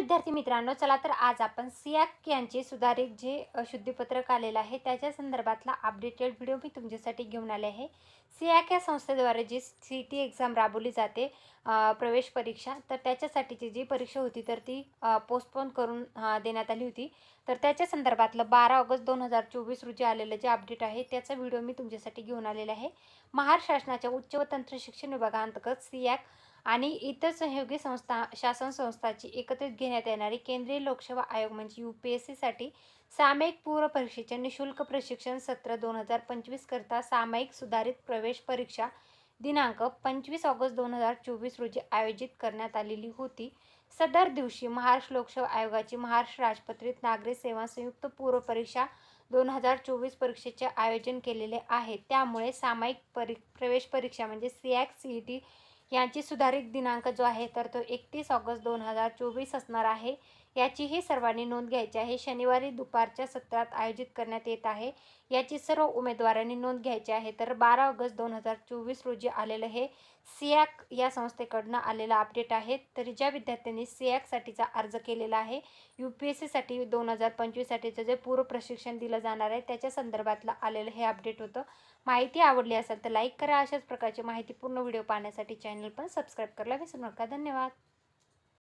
विद्यार्थी मित्रांनो चला तर आज आपण सियाक यांचे सुधारित जे शुद्धीपत्रक आलेलं आहे त्याच्या संदर्भातला अपडेटेड व्हिडिओ मी तुमच्यासाठी घेऊन आले आहे. सियाक या संस्थेद्वारे जी सी टी एक्झाम राबवली जाते प्रवेश परीक्षा तर त्याच्यासाठीची जी परीक्षा होती तर ती पोस्टपोन करून देण्यात आली होती. तर त्याच्या संदर्भातलं बारा ऑगस्ट दोन हजार चोवीस रोजी आलेलं जे अपडेट आहे त्याचा व्हिडिओ मी तुमच्यासाठी घेऊन आलेला आहे. महाराष्ट्र शासनाच्या उच्च व तंत्र शिक्षण विभागाअंतर्गत सियाक आणि इतर सहयोगी संस्था शासन संस्थाची एकत्रित घेण्यात येणारी केंद्रीय लोकसेवा आयोग म्हणजे यू पी एस सीसाठी सामायिक पूर्व परीक्षेचे निशुल्क प्रशिक्षण सत्र दोन हजार पंचवीस करता सामायिक सुधारित प्रवेश परीक्षा दिनांक पंचवीस ऑगस्ट दोन हजार चोवीस रोजी आयोजित करण्यात आलेली होती. सदर दिवशी महाराष्ट्र लोकसेवा आयोगाची महाराष्ट्र राजपत्रित नागरी सेवा संयुक्त पूर्व परीक्षा दोन हजार चोवीस परीक्षेचे आयोजन केलेले आहे. त्यामुळे सामायिक परी प्रवेश परीक्षा म्हणजे सीॲक सी ई टी यांची सुधारित दिनांक जो आहे तर तो एकतीस ऑगस्ट दोन हजार चोवीस असणार आहे. याचीही सर्वांनी नोंद घ्यायची आहे. शनिवारी दुपारच्या सत्रात आयोजित करण्यात येत आहे. याची सर्व उमेदवारांनी नोंद घ्यायची आहे. तर बारा ऑगस्ट दोन हजार चोवीस रोजी आलेलं हे सियाक या संस्थेकडनं आलेलं अपडेट आहे. तर ज्या विद्यार्थ्यांनी सियाकसाठीचा अर्ज केलेला आहे यू पी एस सीसाठी दोन हजार पंचवीससाठीचं जे पूर्व प्रशिक्षण दिलं जाणार आहे त्याच्या संदर्भातलं आलेलं हे अपडेट होतं. माहिती आवडली असेल तर लाईक करा. अशाच प्रकारची माहितीपूर्ण व्हिडिओ पाहण्यासाठी चॅनल पण सबस्क्राईब करायला विसरू नका धन्यवाद.